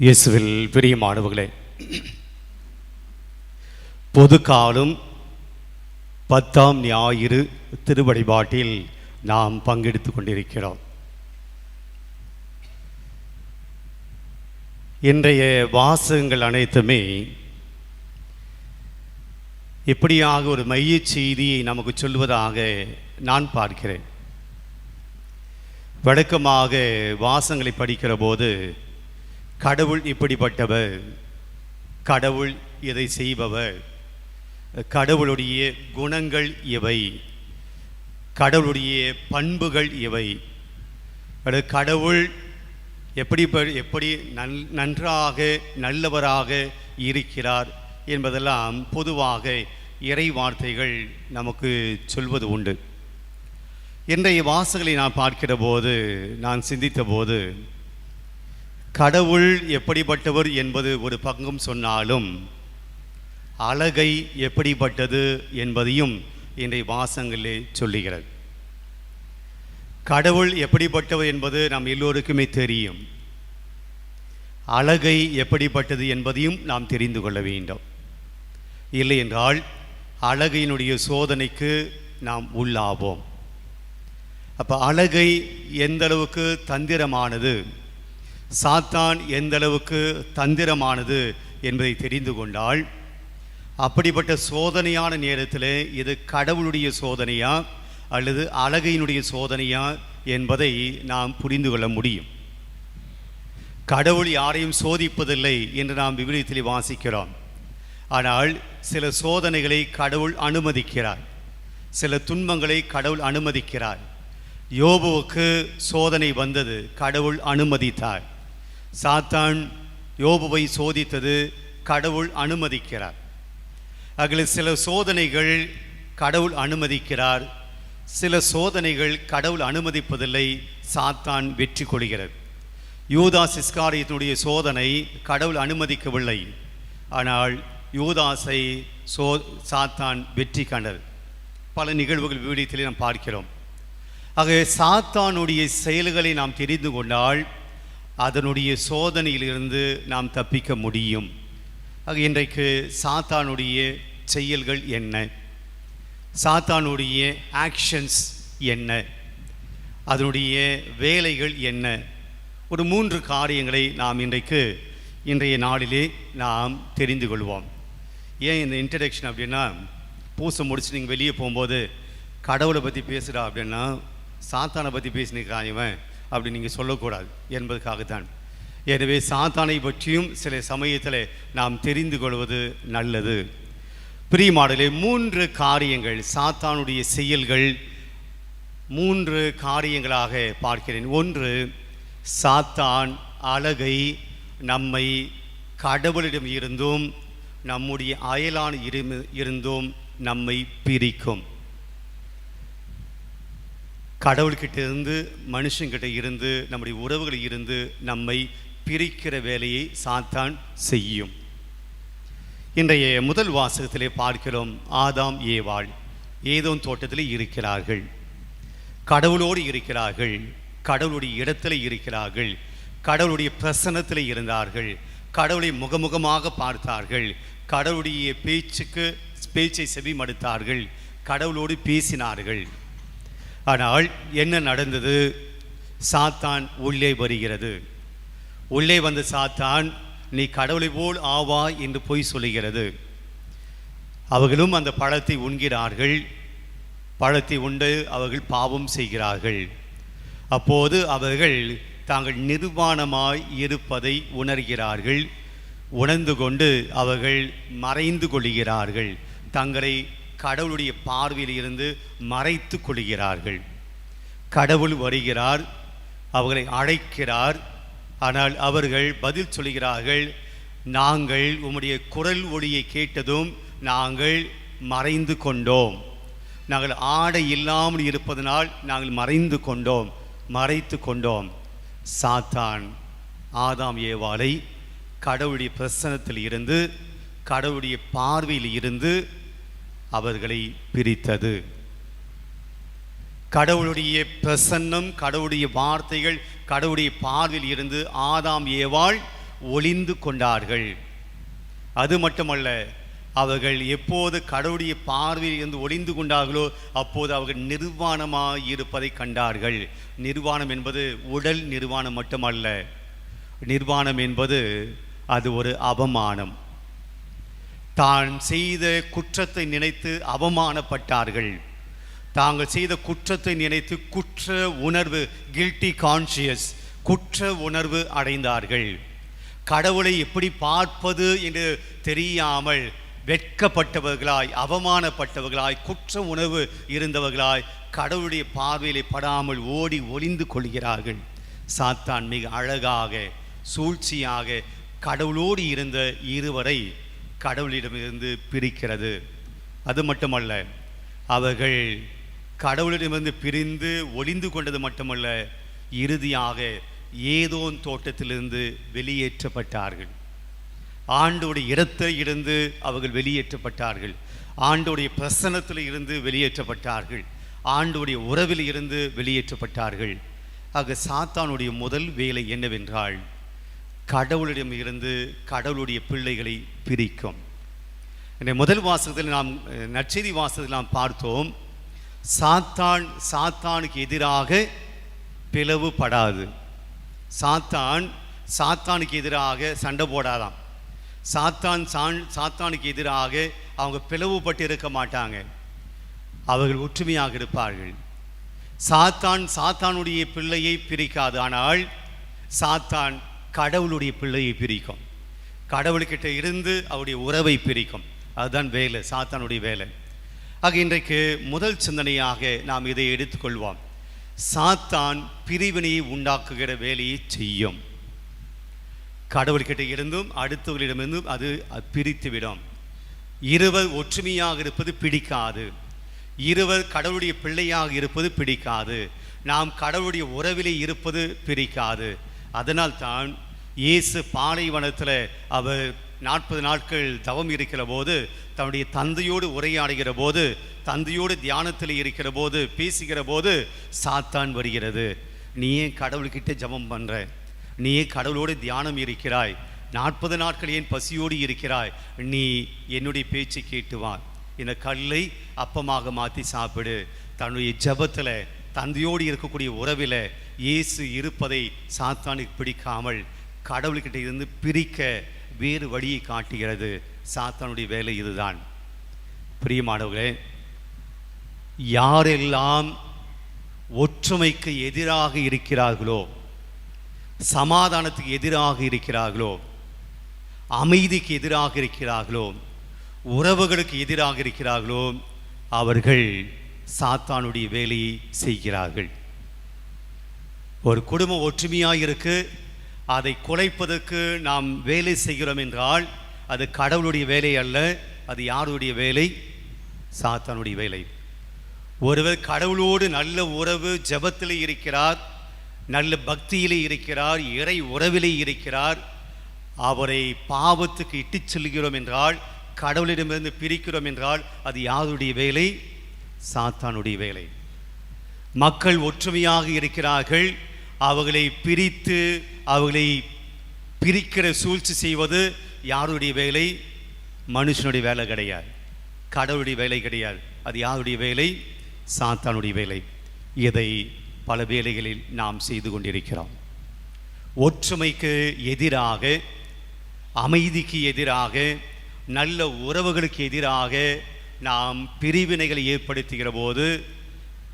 இயேசுவில் பிரியமானவர்களே பொது காலம் பத்தாம் ஞாயிறு திருவழிபாட்டில் நாம் பங்கெடுத்து கொண்டிருக்கிறோம். இன்றைய வாசகங்கள் அனைத்துமே இப்படியாக ஒரு மையச் செய்தியை நமக்கு சொல்வதாக நான் பார்க்கிறேன். வழக்கமாக வாசங்களை படிக்கிற போது கடவுள் இப்படிப்பட்டவர். கடவுள் இதை செய்பவர். கடவுளுடைய குணங்கள் இவை. கடவுளுடைய பண்புகள் இவை. கடவுள் எப்படி ப- எப்படி நல் நன்றாக நல்லவராக இருக்கிறார் என்பதெல்லாம் பொதுவாக இறை வார்த்தைகள் நமக்கு சொல்வது உண்டு. இன்றைய வாசகளை நான் பார்க்கிற போது நான் சிந்தித்த போது கடவுள் எப்படிப்பட்டவர் என்பது ஒரு பங்கும் சொன்னாலும் அழகை எப்படிப்பட்டது என்பதையும் இன்றைய வாசங்களே சொல்லுகிறது. கடவுள் எப்படிப்பட்டவர் என்பது நாம் எல்லோருக்குமே தெரியும். அழகை எப்படிப்பட்டது என்பதையும் நாம் தெரிந்து கொள்ள வேண்டும். இல்லை என்றால் அழகையினுடைய சோதனைக்கு நாம் உள்ளாவோம். அப்போ அழகை எந்த அளவுக்கு தந்திரமானது? சாத்தான் எந்த அளவுக்கு தந்திரமானது என்பதை தெரிந்து கொண்டால் அப்படிப்பட்ட சோதனையான நேரத்தில் இது கடவுளுடைய சோதனையா அல்லது அழகையினுடைய சோதனையா என்பதை நாம் புரிந்து கொள்ள முடியும். கடவுள் யாரையும் சோதிப்பதில்லை என்று நாம் விவிலியத்தில் வாசிக்கிறோம். ஆனால் சில சோதனைகளை கடவுள் அனுமதிக்கிறார். சில துன்பங்களை கடவுள் அனுமதிக்கிறார். யோபுவுக்கு சோதனை வந்தது கடவுள் அனுமதித்தார். சாத்தான் யோபுவை சோதித்தது கடவுள் அனுமதிக்கிறார். அதில் சில சோதனைகள் கடவுள் அனுமதிக்கிறார். சில சோதனைகள் கடவுள் அனுமதிப்பதில்லை சாத்தான் வெற்றி கொள்கிறது. யூதா சிஸ்காரியத்துடைய சோதனை கடவுள் அனுமதிக்கவில்லை. ஆனால் யூதாஸை சோ சாத்தான் வெற்றி கண்டது. பல நிகழ்வுகள் விவிலியத்திலே நாம் பார்க்கிறோம். ஆகவே சாத்தானுடைய செயல்களை நாம் தெரிந்து கொண்டால் அதனுடைய சோதனையிலிருந்து நாம் தப்பிக்க முடியும். ஆக இன்றைக்கு சாத்தானுடைய செயல்கள் என்ன? சாத்தானுடைய ஆக்ஷன்ஸ் என்ன? அதனுடைய வேலைகள் என்ன? ஒரு மூன்று காரியங்களை நாம் இன்றைக்கு இன்றைய நாளிலே நாம் தெரிந்து கொள்வோம். ஏன் இந்த இன்ட்ரடக்ஷன் அப்படின்னா பூசை முடிச்சு நீங்கள் வெளியே போகும்போது கடவுளை பற்றி பேசுகிறா அப்படின்னா சாத்தானை பற்றி பேசினிருக்கான் இவன். அப்படி நீங்கள் சொல்லக்கூடாது என்பதற்காகத்தான் எனவே சாத்தானை பற்றியும் சில சமயத்தில் நாம் தெரிந்து கொள்வது நல்லது. பிரியமாடலே மூன்று காரியங்கள் சாத்தானுடைய செயல்கள் மூன்று காரியங்களாக பார்க்கிறேன். ஒன்று சாத்தான் அழகை நம்மை கடவுளிடம் இருந்தும் நம்முடைய அயலான் இரு- இருந்தும் நம்மை பிரிக்கும். கடவுள்கிட்ட இருந்து மனுஷங்கிட்ட இருந்து நம்முடைய உறவுகளில் இருந்து நம்மை பிரிக்கிற வேலையை சாத்தான் செய்யும். இன்றைய முதல் வாசகத்திலே பார்க்கிறோம் ஆதாம் ஏவாள். ஏதோ தோட்டத்தில் இருக்கிறார்கள். கடவுளோடு இருக்கிறார்கள். கடவுளுடைய இடத்துல இருக்கிறார்கள். கடவுளுடைய பிரசன்னத்தில் இருந்தார்கள். கடவுளை முகமுகமாக பார்த்தார்கள். கடவுளுடைய பேச்சுக்கு பேச்சை செவி மடுத்தார்கள் கடவுளோடு பேசினார்கள். ஆனால் என்ன நடந்தது? சாத்தான் உள்ளே வருகிறது. உள்ளே வந்த சாத்தான் நீ கடவுளை போல் ஆவா என்று பொய் சொல்லுகிறது. அவர்களும் அந்த பழத்தை உண்கிறார்கள். பழத்தை உண்டு அவர்கள் பாவம் செய்கிறார்கள். அப்போது அவர்கள் தாங்கள் நிர்வாணமாய் இருப்பதை உணர்கிறார்கள். உணர்ந்து கொண்டு அவர்கள் மறைந்து கொள்கிறார்கள். தங்களை கடவுளுடைய பார்வையில் இருந்து மறைத்து கொள்கிறார்கள். கடவுள் வருகிறார் அவர்களை அழைக்கிறார் ஆனால் அவர்கள் பதில் சொல்கிறார்கள் நாங்கள் உம்முடைய குரல் ஒளியை கேட்டதும் நாங்கள் மறைந்து கொண்டோம். நாங்கள் ஆடை இல்லாமல் இருப்பதனால் நாங்கள் மறைந்து கொண்டோம் மறைத்து கொண்டோம். சாத்தான் ஆதாம் ஏவாளை கடவுளுடைய பிரசனத்தில் இருந்து கடவுளுடைய பார்வையில் இருந்து அவர்களை பிரித்தது. கடவுளுடைய பிரசன்னம் கடவுளுடைய வார்த்தைகள் கடவுளுடைய பார்வையில் இருந்து ஆதாம் ஏவாள் ஒளிந்து கொண்டார்கள். அது மட்டுமல்ல அவர்கள் எப்போது கடவுளுடைய பார்வையில் இருந்து ஒளிந்து கொண்டார்களோ அப்போது அவர்கள் நிர்வாணமாக இருப்பதை கண்டார்கள். நிர்வாணம் என்பது உடல் நிர்வாணம் மட்டுமல்ல. நிர்வாணம் என்பது அது ஒரு அவமானம். தான் செய்த குற்றத்தை நினைத்து அவமானப்பட்டார்கள். தாங்கள் செய்த குற்றத்தை நினைத்து குற்ற உணர்வு கில்ட்டி கான்ஷியஸ் குற்ற உணர்வு அடைந்தார்கள். கடவுளை எப்படி பார்ப்பது என்று தெரியாமல் வெட்கப்பட்டவர்களாய் அவமானப்பட்டவர்களாய் குற்ற உணர்வு இருந்தவர்களாய் கடவுளுடைய பார்வையிலே படாமல் ஓடி ஒளிந்து கொள்கிறார்கள். சாத்தான் மிக அழகாக சூழ்ச்சியாக கடவுளோடு இருந்த இருவரை கடவுளிடமிருந்து பிரிக்கிறது. அது மட்டுமல்ல அவர்கள் கடவுளிடமிருந்து பிரிந்து ஒளிந்து கொண்டது மட்டுமல்ல இறுதியாக ஏதோன் தோட்டத்திலிருந்து வெளியேற்றப்பட்டார்கள். ஆண்டோடைய இடத்தை இருந்து அவர்கள் வெளியேற்றப்பட்டார்கள். ஆண்டோடைய பிரசனத்தில் இருந்து வெளியேற்றப்பட்டார்கள். ஆண்டோடைய உறவில் இருந்து வெளியேற்றப்பட்டார்கள். ஆக சாத்தானுடைய முதல் வேலை என்னவென்றால் கடவுளிடம் இருந்து கடவுளுடைய பிள்ளைகளை பிரிக்கும். என்னை முதல் வாசகத்தில் நாம் நற்செய்தி வாசகத்தில் நாம் பார்த்தோம் சாத்தான் சாத்தானுக்கு எதிராக பிளவுபடாது. சாத்தான் சாத்தானுக்கு எதிராக சண்டை போடாதாம். சாத்தான் சான் சாத்தானுக்கு எதிராக அவங்க பிளவுபட்டு இருக்க மாட்டாங்க. அவர்கள் ஒற்றுமையாக இருப்பார்கள். சாத்தான் சாத்தானுடைய பிள்ளையை பிரிக்காது. ஆனால் சாத்தான் கடவுளுடைய பிள்ளையை பிரிக்கும். கடவுள்கிட்ட இருந்து அவருடைய உறவை பிரிக்கும். அதுதான் வேலை சாத்தானுடைய வேலை. ஆக இன்றைக்கு முதல் சிந்தனையாக நாம் இதை எடுத்துக்கொள்வோம். சாத்தான் பிரிவினையை உண்டாக்குகிற வேலையை செய்யும். கடவுள்கிட்ட இருந்தும் அடுத்தவர்களிடமிருந்தும் அது பிரித்துவிடும். இருவர் ஒற்றுமையாக இருப்பது பிடிக்காது. இருவர் கடவுளுடைய பிள்ளையாக இருப்பது பிடிக்காது. நாம் கடவுளுடைய உறவிலே இருப்பது பிரிக்காது அதனால் தான் இயேசு பாலைவனத்தில் அவர் நாற்பது நாட்கள் தவம் இருக்கிற போது தன்னுடைய தந்தையோடு உரையாடுகிற போது தந்தையோடு தியானத்தில் இருக்கிற போது பேசுகிற போது சாத்தான் வருகிறது. நீ ஏன் கடவுள்கிட்ட ஜெபம் பண்ற? நீ ஏன் கடவுளோடு தியானம் இருக்கிறாய்? நாற்பது நாட்கள் ஏன் பசியோடு இருக்கிறாய்? நீ என்னுடைய பேச்சு கேட்டுவான் இந்த கல்லை அப்பமாக மாற்றி சாப்பிடு. தன்னுடைய ஜபத்தில் தந்தையோடு இருக்கக்கூடிய உறவில் இயேசு இருப்பதை சாத்தானுக்கு பிடிக்காமல் கடவுள்கிட்ட இருந்து பிரிக்க வேறு வழியை காட்டுகிறது. சாத்தானுடைய வேலை இதுதான். பிரியமானவர்களே யாரெல்லாம் ஒற்றுமைக்கு எதிராக இருக்கிறார்களோ சமாதானத்துக்கு எதிராக இருக்கிறார்களோ அமைதிக்கு எதிராக இருக்கிறார்களோ உறவுகளுக்கு எதிராக இருக்கிறார்களோ அவர்கள் சாத்தானுடைய வேலையை செய்கிறார்கள். ஒரு குடும்பம் ஒற்றுமையாக இருக்கு அதை குலைப்பதற்கு நாம் வேலை செய்கிறோம் என்றால் அது கடவுளுடைய வேலை அல்ல அது யாருடைய வேலை? சாத்தானுடைய வேலை. ஒருவர் கடவுளோடு நல்ல உறவு ஜபத்தில் இருக்கிறார் நல்ல பக்தியிலே இருக்கிறார் இறை உறவிலே இருக்கிறார் அவரை பாவத்துக்கு இட்டுச் செல்கிறோம் என்றால் கடவுளிடமிருந்து பிரிக்கிறோம் என்றால் அது யாருடைய வேலை? சாத்தானுடைய வேலை. மக்கள் ஒற்றுமையாக இருக்கிறார்கள் அவர்களை பிரித்து அவர்களை பிரிக்கிற சூழ்ச்சி செய்வது யாருடைய வேலை? மனுஷனுடைய வேலை கிடையாது. கடவுளுடைய வேலை கிடையாது. அது யாருடைய வேலை? சாத்தானுடைய வேலை. இதை பல வேலைகளில் நாம் செய்து கொண்டிருக்கிறோம். ஒற்றுமைக்கு எதிராக அமைதிக்கு எதிராக நல்ல உறவுகளுக்கு எதிராக நாம் பிரிவினைகளை ஏற்படுத்துகிற போது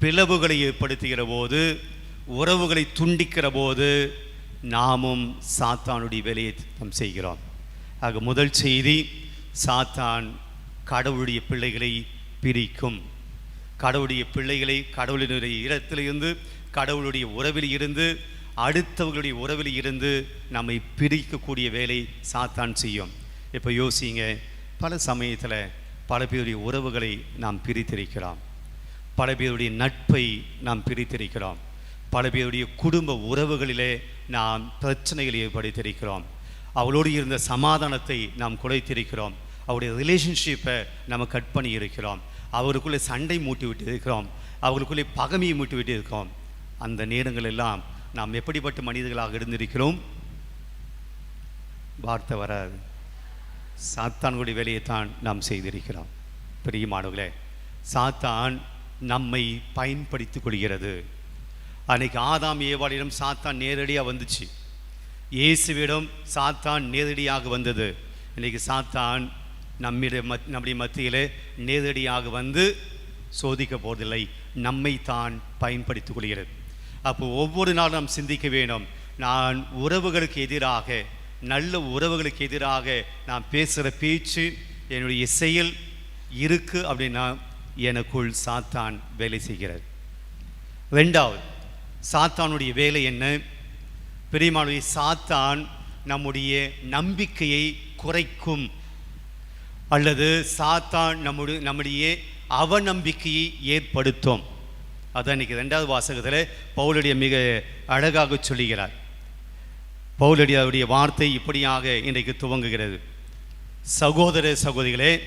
பிளவுகளை ஏற்படுத்துகிற போது உறவுகளை துண்டிக்கிற போது நாமும் சாத்தானுடைய வேலையை நாம் செய்கிறோம். ஆக முதல் செய்தி சாத்தான் கடவுளுடைய பிள்ளைகளை பிரிக்கும். கடவுளுடைய பிள்ளைகளை கடவுளினுடைய இடத்திலிருந்து கடவுளுடைய உறவில் இருந்து அடுத்தவர்களுடைய உறவில் இருந்து நம்மை பிரிக்கக்கூடிய வேலை சாத்தான் செய்யும். இப்போ யோசிங்க பல சமயத்தில் பல பேருடைய உறவுகளை நாம் பிரித்திருக்கிறோம். பல பேருடைய நட்பை நாம் பிரித்திருக்கிறோம். பல பேருடைய குடும்ப உறவுகளிலே நாம் பிரச்சனைகளை ஏற்படுத்தியிருக்கிறோம். அவளோடு இருந்த சமாதானத்தை நாம் குலைத்திருக்கிறோம். அவருடைய ரிலேஷன்ஷிப்பை நம்ம கட் பண்ணி இருக்கிறோம் அவருக்குள்ளே சண்டை மூட்டி விட்டு இருக்கிறோம் அவர்களுக்குள்ளே பகமையை மூட்டி விட்டு இருக்கிறோம் அந்த நேரங்கள் எல்லாம் நாம் எப்படிப்பட்ட மனிதர்களாக இருந்திருக்கிறோம்? வார்த்தை வராது. சாத்தானுடைய வேலையை தான் நாம் செய்திருக்கிறோம். பிரியமானவர்களே சாத்தான் நம்மை பயன்படுத்திக் கொள்கிறது. அன்னைக்கு ஆதாம் ஏவாளிடம் சாத்தான் நேரடியாக வந்துச்சு. இயேசுவிடம் சாத்தான் நேரடியாக வந்தது. இன்றைக்கி சாத்தான் நம்மிட மத் நம்முடைய மத்தியில் நேரடியாக வந்து சோதிக்க போவதில்லை. நம்மை தான் பயன்படுத்திக் கொள்கிறது. அப்போ ஒவ்வொரு நாளும் நாம் சிந்திக்க வேண்டும். நான் உறவுகளுக்கு எதிராக நல்ல உறவுகளுக்கு எதிராக நான் பேசுகிற பேச்சு என்னுடைய செயல் இருக்குது அப்படின்னா எனக்குள் சாத்தான் வேலை செய்கிறது. ரெண்டாவது சாத்தானுடைய வேலை என்ன? பெரியமானுடைய சாத்தான் நம்முடைய நம்பிக்கையை குறைக்கும். அல்லது சாத்தான் நம்முடைய நம்முடைய அவநம்பிக்கையை ஏற்படுத்தும். அதான் இன்னைக்கு ரெண்டாவது வாசகத்தில் பவுலுடைய மிக அழகாக சொல்லுகிறார். பவுலுடைய அவருடைய வார்த்தை இப்படியாக இன்றைக்கு துவங்குகிறது. சகோதர சகோதரிகளே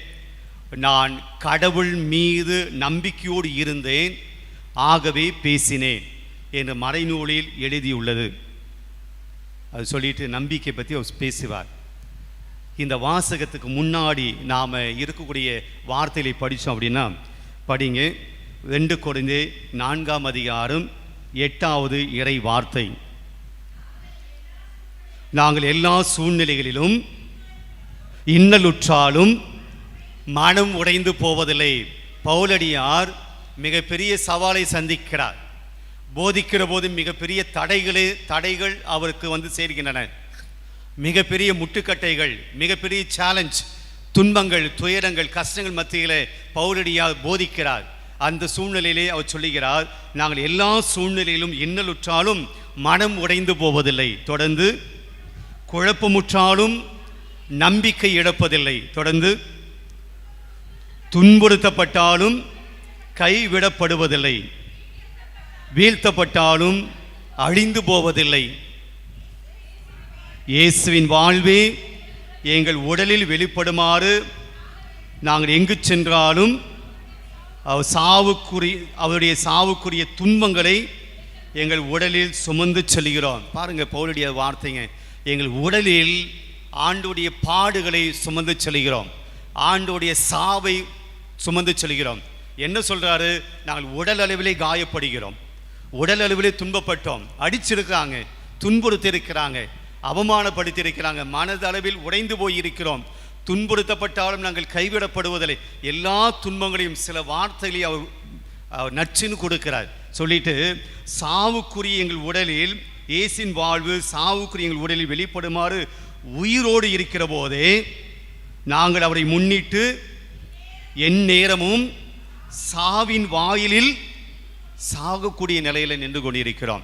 நான் கடவுள் மீது நம்பிக்கையோடு இருந்தேன் ஆகவே பேசினேன். என்று மறைநூலில் எழுதியுள்ளது. அது சொல்லிட்டு நம்பிக்கை பற்றி அவர் பேசுவார். இந்த வாசகத்துக்கு முன்னாடி நாம் இருக்கக்கூடிய வார்த்தைகளை படித்தோம் அப்படின்னா படிங்க. ரெண்டு குறைந்து நான்காம் அதிகாரம் எட்டாவது இறை வார்த்தை. நாங்கள் எல்லா சூழ்நிலைகளிலும் இன்னலுற்றாலும் மனம் உடைந்து போவதில்லை. பவுலடியார் மிகப்பெரிய சவாலை சந்திக்கிறார். போதிக்கிற போது மிகப்பெரிய தடைகளே தடைகள் அவருக்கு வந்து சேர்கின்றன. மிகப்பெரிய முட்டுக்கட்டைகள் மிகப்பெரிய சேலஞ்ச் துன்பங்கள் துயரங்கள் கஷ்டங்கள் மத்தியிலே பௌரடியாக போதிக்கிறார். அந்த சூழ்நிலையிலே அவர் சொல்லுகிறார் நாங்கள் எல்லா சூழ்நிலையிலும் இன்னலுற்றாலும் மனம் உடைந்து போவதில்லை. தொடர்ந்து குழப்பமுற்றாலும் நம்பிக்கை இழப்பதில்லை. தொடர்ந்து துன்புறுத்தப்பட்டாலும் கைவிடப்படுவதில்லை. வீழ்த்தப்பட்டாலும் அழிந்து போவதில்லை. இயேசுவின் வாழ்வே எங்கள் உடலில் வெளிப்படுமாறு நாங்கள் எங்கு சென்றாலும் அவர் சாவுக்குரிய அவருடைய சாவுக்குரிய துன்பங்களை எங்கள் உடலில் சுமந்து செல்கிறோம் பாருங்கள் பவுலுடைய வார்த்தைங்க. எங்கள் உடலில் ஆண்டுடைய பாடுகளை சுமந்து செல்கிறோம் ஆண்டுடைய சாவை சுமந்து செல்கிறோம் என்ன சொல்கிறாரு நாங்கள் உடல் அளவிலே காயப்படுகிறோம். உடல் அளவிலே துன்பப்பட்டோம். அடிச்சிருக்கிறாங்க துன்புறுத்தி இருக்கிறாங்க அவமானப்படுத்தி இருக்கிறாங்க மனதளவில் உடைந்து போய் இருக்கிறோம் துன்புறுத்தப்பட்டாலும் நாங்கள் கைவிடப்படுவதில்லை. எல்லா துன்பங்களையும் சில வார்த்தைகளை அவர் அவர் நச்சுன்னு கொடுக்கிறார். சொல்லிட்டு சாவுக்குரிய எங்கள் உடலில் இயேசின் வாழ்வு சாவுக்குரிய எங்கள் உடலில் வெளிப்படுமாறு உயிரோடு இருக்கிற போதே நாங்கள் அவரை முன்னிட்டு என் நேரமும் சாவின் வாயிலில் சாகக்கூடிய நிலையில் நின்று கொண்டிருக்கிறோம்.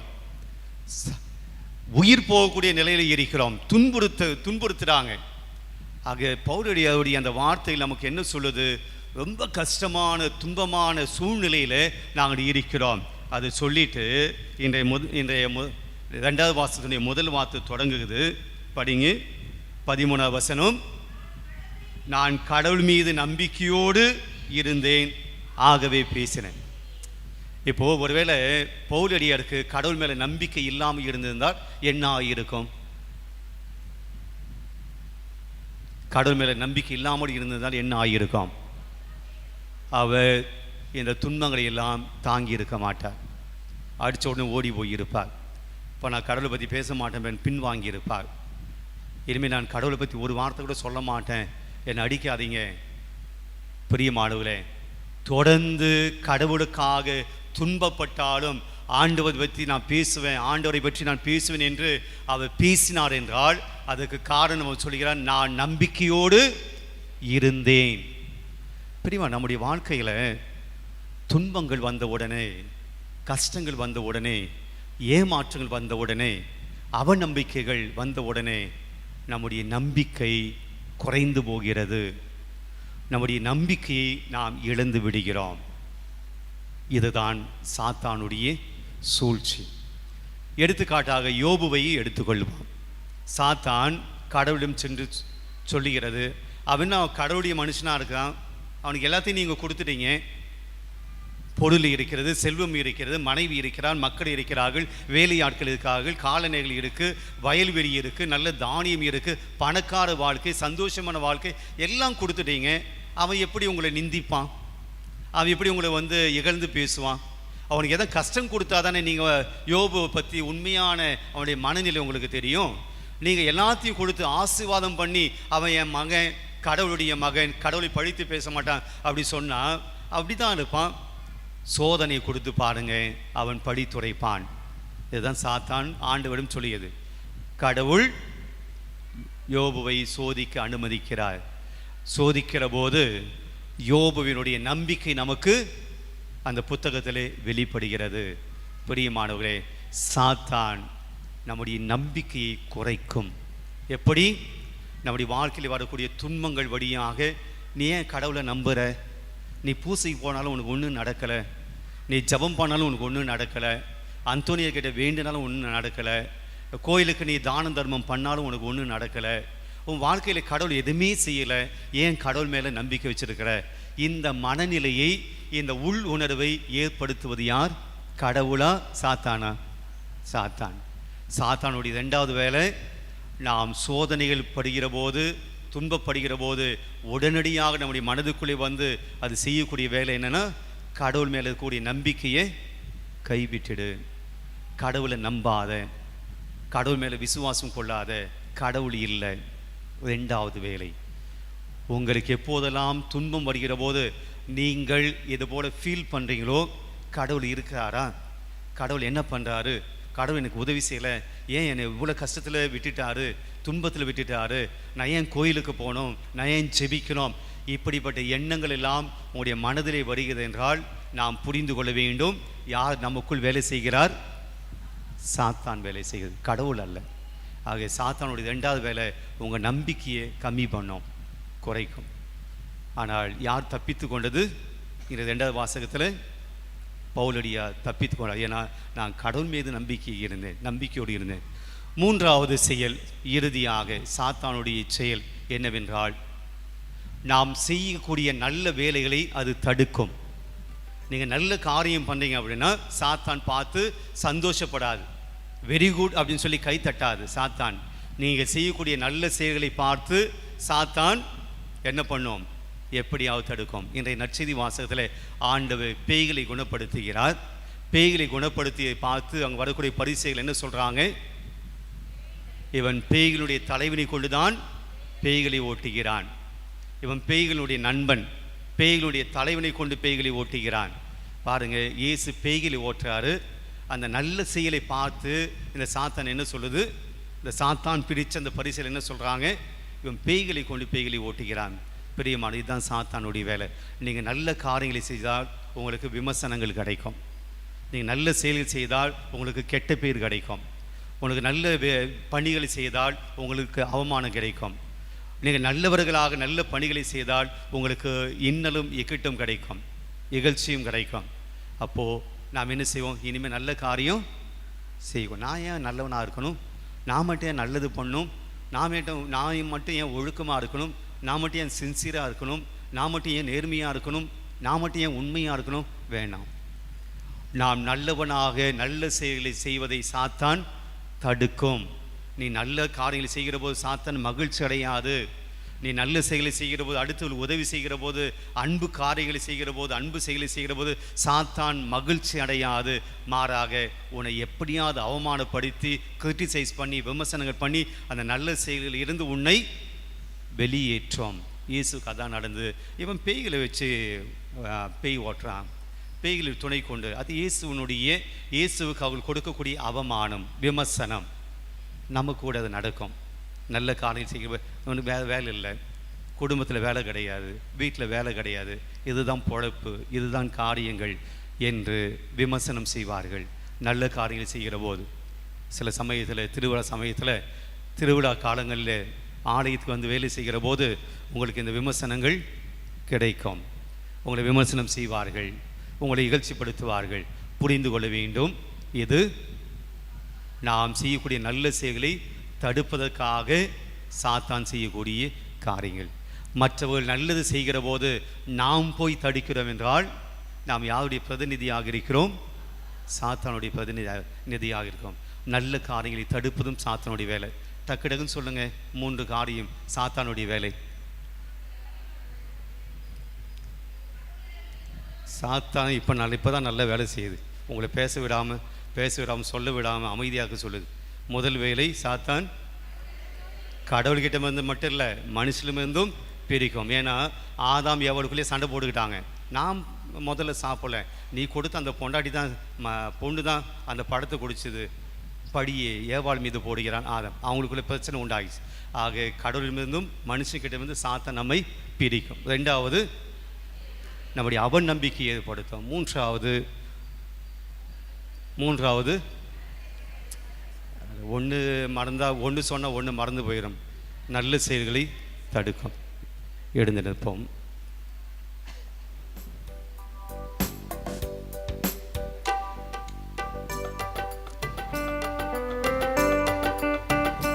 உயிர் போகக்கூடிய நிலையில் இருக்கிறோம். துன்புறுத்து துன்புறுத்துகிறாங்க ஆக பௌரடியாவுடைய அந்த வார்த்தையில் நமக்கு என்ன சொல்லுது? ரொம்ப கஷ்டமான துன்பமான சூழ்நிலையில் நாங்கள் இருக்கிறோம். அது சொல்லிட்டு இன்றைய முத இன்றைய மு ரெண்டாவது வாசத்துடைய முதல் வார்த்தை தொடங்குது. படிங்க. பதிமூணாவது வசனம். நான் கடவுள் மீது நம்பிக்கையோடு இருந்தேன். ஆகவே பேசினேன். இப்போ ஒருவேளை பவுலடியாருக்கு கடவுள் மேல நம்பிக்கை இல்லாமல் இருந்திருந்தால் என்ன ஆகியிருக்கும்? கடவுள் மேல நம்பிக்கை இல்லாமல் இருந்திருந்தால் என்ன ஆகியிருக்கும்? அவர் இந்த துன்பங்களை எல்லாம் தாங்கி இருக்க மாட்டார். அடிச்ச உடனே ஓடி போயிருப்பார். இப்போ நான் கடவுளை பற்றி பேச மாட்டேன் பின் வாங்கி இருப்பார் இனிமேல் நான் கடவுளை பற்றி ஒரு வார்த்தை கூட சொல்ல மாட்டேன். என்னை அடிக்காதீங்க. பிரியமானவர்களே தொடர்ந்து கடவுளுக்காக துன்பப்பட்டாலும் ஆண்டவர் பற்றி நான் பேசுவேன் ஆண்டவரை பற்றி நான் பேசுவேன் என்று அவர் பேசினார் என்றால் அதுக்கு காரணம் அவர் சொல்கிறார் நான் நம்பிக்கையோடு இருந்தேன். பிரிவா நம்முடைய வாழ்க்கையில் துன்பங்கள் வந்த உடனே கஷ்டங்கள் வந்த உடனே ஏமாற்றங்கள் வந்த உடனே அவநம்பிக்கைகள் வந்த உடனே நம்முடைய நம்பிக்கை குறைந்து போகிறது. நம்முடைய நம்பிக்கையை நாம் இழந்து விடுகிறோம். இதுதான் சாத்தானுடைய சூழ்ச்சி. எடுத்துக்காட்டாக யோபுவை எடுத்துக்கொள்வோம். சாத்தான் கடவுளிடம் சென்று சொல்லுகிறது அவன் அவன் கடவுளுடைய மனுஷனாக இருக்கான். அவனுக்கு எல்லாத்தையும் நீங்கள் கொடுத்துட்டீங்க. பொருள் இருக்கிறது செல்வம் இருக்கிறது மனைவி இருக்கிறான் மக்கள் இருக்கிறார்கள் வேலையாட்கள் இருக்கார்கள் காலநிலைகள் இருக்குது வயல்வெளி இருக்குது நல்ல தானியம் இருக்கு பணக்கார வாழ்க்கை சந்தோஷமான வாழ்க்கை எல்லாம் கொடுத்துட்டீங்க. அவன் எப்படி உங்களை நிந்திப்பான்? அவன் எப்படி உங்களை வந்து இகழ்ந்து பேசுவான்? அவனுக்கு எதை கஷ்டம் கொடுத்தா தானே நீங்கள் யோபுவை பற்றி உண்மையான அவனுடைய மனநிலை உங்களுக்கு தெரியும்? நீங்கள் எல்லாத்தையும் கொடுத்து ஆசீர்வாதம் பண்ணி அவன் என் மகன் கடவுளுடைய மகன் கடவுளை பழித்து பேச மாட்டான் அப்படி சொன்னால் அப்படி தான் இருப்பான். சோதனை கொடுத்து பாருங்க அவன் படித்துரைப்பான் இதுதான் சாத்தான் ஆண்டுகளும் சொல்லியது. கடவுள் யோபுவை சோதிக்க அனுமதிக்கிறார். சோதிக்கிற போது யோபுவினுடைய நம்பிக்கை நமக்கு அந்த புத்தகத்திலே வெளிப்படுகிறது. பிரியமானவர்களே சாத்தான் நம்முடைய நம்பிக்கையை குறைக்கும். எப்படி? நம்முடைய வாழ்க்கையில் வரக்கூடிய துன்பங்கள் வழியாக நீ ஏன் கடவுளை நம்புகிற நீ பூசைக்கு போனாலும் உனக்கு ஒன்றும் நடக்கலை. நீ ஜெபம் பண்ணாலும் உனக்கு ஒன்றும் நடக்கலை. அந்தோனியர்கிட்ட வேண்டினாலும் ஒன்றும் நடக்கலை. கோயிலுக்கு நீ தானம் தர்மம் பண்ணாலும் உனக்கு ஒன்றும் நடக்கலை. உன் வாழ்க்கையில் கடவுள் எதுவுமே செய்யலை ஏன் கடவுள் மேலே நம்பிக்கை வச்சிருக்கிற? இந்த மனநிலையை இந்த உள் உணர்வை ஏற்படுத்துவது யார்? கடவுளா? சாத்தானா? சாத்தான். சாத்தானுடைய ரெண்டாவது வேலை நாம் சோதனைகள் படுகிற போது துன்பப்படுகிற போது உடனடியாக நம்முடைய மனதுக்குள்ளே வந்து அது செய்யக்கூடிய வேலை என்னென்னா கடவுள் மேலே இருக்கக்கூடிய நம்பிக்கையை கைவிட்டுடு. கடவுளை நம்பாத. கடவுள் மேலே விசுவாசம் கொள்ளாத. கடவுள் இல்லை. ரெண்டாவது வேலை. உங்களுக்கு எப்போதெல்லாம் துன்பம் வருகிற போது நீங்கள் இது போல் ஃபீல் பண்ணுறீங்களோ கடவுள் இருக்கிறாரா? கடவுள் என்ன பண்ணுறாரு கடவுள் எனக்கு உதவி செய்யலை. ஏன் என்னை இவ்வளோ கஷ்டத்தில் விட்டுட்டாரு? துன்பத்தில் விட்டுட்டாரு? நான் ஏன் கோயிலுக்கு போகணும்? நான் ஏன் செபிக்கணும் இப்படிப்பட்ட எண்ணங்கள் எல்லாம் உங்களுடைய மனதிலே வருகிறது என்றால் நாம் புரிந்து கொள்ள வேண்டும். யார் நமக்குள் வேலை செய்கிறார்? சாத்தான் வேலை செய்கிறது. கடவுள் அல்ல. ஆக சாத்தானுடைய ரெண்டாவது வேலை உங்கள் நம்பிக்கையை கம்மி பண்ணும் குறைக்கும். ஆனால் யார் தப்பித்து கொண்டது? இந்த ரெண்டாவது வாசகத்தில் பவுலடியா தப்பித்து கொண்டார். ஏன்னா நான் கடவுள் மீது நம்பிக்கை இருந்தேன் நம்பிக்கையோடு இருந்தேன். மூன்றாவது செயல் இறுதியாக சாத்தானுடைய செயல் என்னவென்றால் நாம் செய்யக்கூடிய நல்ல வேலைகளை அது தடுக்கும். நீங்கள் நல்ல காரியம் பண்ணீங்க அப்படின்னா சாத்தான் பார்த்து சந்தோஷப்படாது. வெரி குட் அப்படின்னு சொல்லி கை தட்டாது சாத்தான். நீங்கள் செய்யக்கூடிய நல்ல செயல்களை பார்த்து சாத்தான் என்ன பண்ணும்? எப்படியாவது தடுக்கும். இன்றைய நற்செய்தி வாசகத்தில் ஆண்டவர் பேய்களை குணப்படுத்துகிறார். பேய்களை குணப்படுத்தியை பார்த்து அங்கே வரக்கூடிய பரிசைகள் என்ன சொல்கிறாங்க இவன் பேய்களுடைய தலைவனை கொண்டுதான் பேய்களை ஓட்டுகிறான். இவன் பேய்களுடைய நண்பன் பேய்களுடைய தலைவனை கொண்டு பேய்களை ஓட்டுகிறான். பாருங்க இயேசு பேய்களை ஓட்டுறாரு. அந்த நல்ல செயலை பார்த்து இந்த சாத்தான் என்ன சொல்லுது? இந்த சாத்தான் பிரித்து அந்த பரிசையில் என்ன சொல்கிறாங்க இவன் பேய்களை கொண்டு பேய்களை ஓட்டுகிறான். பிரியமான இதுதான் சாத்தானுடைய வேலை. நீங்கள் நல்ல காரியங்களை செய்தால் உங்களுக்கு விமர்சனங்கள் கிடைக்கும். நீங்கள் நல்ல செயல்கள் செய்தால் உங்களுக்கு கெட்ட பேர் கிடைக்கும். உங்களுக்கு நல்ல வே- பணிகளை செய்தால் உங்களுக்கு அவமானம் கிடைக்கும். நீங்கள் நல்லவர்களாக நல்ல பணிகளை செய்தால் உங்களுக்கு இன்னலும் இக்கட்டும் கிடைக்கும். இகழ்ச்சியும் கிடைக்கும். அப்போது நாம் என்ன செய்வோம்? இனிமேல் நல்ல காரியம் செய்வோம். நான் ஏன் நல்லவனாக இருக்கணும்? நான் மட்டும் ஏன் நல்லது பண்ணும்? நான் மட்டும் நான் மட்டும் ஏன் ஒழுக்கமாக இருக்கணும்? நான் மட்டும் ஏன் சின்சியராக இருக்கணும்? நான் மட்டும் ஏன் நேர்மையாக இருக்கணும்? நான் மட்டும் ஏன் உண்மையாக இருக்கணும்? வேணாம் நாம் நல்லவனாக நல்ல செயல்களை செய்வதை சாத்தான் தடுக்கும். நீ நல்ல காரியங்களை செய்கிற போது சாத்தான் மகிழ்ச்சி அடையாது. நீ நல்ல செயலை செய்கிற போது அடுத்தவர்கள் உதவி செய்கிற போது அன்பு காரியங்களை செய்கிற போது அன்பு செயலை செய்கிற போது சாத்தான் மகிழ்ச்சி அடையாது. மாறாக உன்னை எப்படியாவது அவமானப்படுத்தி கிரிட்டிசைஸ் பண்ணி விமர்சனங்கள் பண்ணி அந்த நல்ல செயலில் இருந்து உன்னை வெளியேற்றோம். இயேசுக்கு அதான் நடந்தது இவன் பேய்களை வச்சு பேய் ஓட்டுறான். பேய்களை துணை கொண்டு அது இயேசுவனுடைய இயேசுவுக்கு அவள் கொடுக்கக்கூடிய அவமானம் விமர்சனம். நமக்கு கூட அது நடக்கும். நல்ல காரியம் செய்ய அவனுக்கு வேலை வேலை இல்லை. குடும்பத்தில் வேலை கிடையாது. வீட்டில் வேலை கிடையாது. இதுதான் பொழப்பு இதுதான் காரியங்கள் என்று விமர்சனம் செய்வார்கள். நல்ல காரியங்கள் செய்கிற போது. சில சமயத்தில் திருவிழா சமயத்தில் திருவிழா காலங்களில் ஆலயத்துக்கு வந்து வேலை செய்கிற போது உங்களுக்கு இந்த விமர்சனங்கள் கிடைக்கும். உங்களை விமர்சனம் செய்வார்கள். உங்களை இகழ்ச்சிப்படுத்துவார்கள். புரிந்து கொள்ள வேண்டும். இது நாம் செய்யக்கூடிய நல்ல செயல்களை தடுப்பதற்காக சாத்தான் செய்யக்கூடிய காரியங்கள். மற்றவர்கள் நல்லது செய்கிற போது நாம் போய் தடுக்கிறோம் என்றால் நாம் யாருடைய பிரதிநிதியாக இருக்கிறோம்? சாத்தானுடைய பிரதிநிதியாக நிதியாக இருக்கிறோம். நல்ல காரியங்களை தடுப்பதும் சாத்தானுடைய வேலை. டக்குடக்குன்னு சொல்லுங்க மூன்று காரியம் சாத்தானுடைய வேலை. சாத்தான் இப்போ நல்ல இப்போ தான் நல்ல வேலை செய்யுது. உங்களை பேச விடாமல் பேச விடாமல் சொல்ல விடாமல் அமைதியாக சொல்லுது. முதல் வேலை சாத்தான். கடவுள்கிட்ட இருந்து மட்டும் இல்லை மனுஷனிலிருந்தும் பிரிக்கும். ஏன்னா ஆதாம் எவளுக்குள்ளேயே சண்டை போட்டுக்கிட்டாங்க. நான் முதல்ல சாப்பிடல. நீ கொடுத்த அந்த பொண்டாட்டி தான் ம பொண்ணு தான் அந்த படத்தை குடிச்சது. படியே ஏவாள் மீது போடுகிறான் ஆதாம். அவங்களுக்குள்ள பிரச்சனை உண்டாகிச்சு ஆக கடவுளிலிருந்தும் மனுஷன்கிட்ட இருந்து சாத்தான் நம்மை பிரிக்கும். ரெண்டாவது நம்முடைய அவன் நம்பிக்கையை ஏற்படுத்தும். மூன்றாவது மூன்றாவது ஒன்று மறந்தால் ஒன்று சொன்னால் ஒன்று மறந்து போயிடும் நல்ல செயல்களை தடுக்கும். எழுந்து நிற்போம்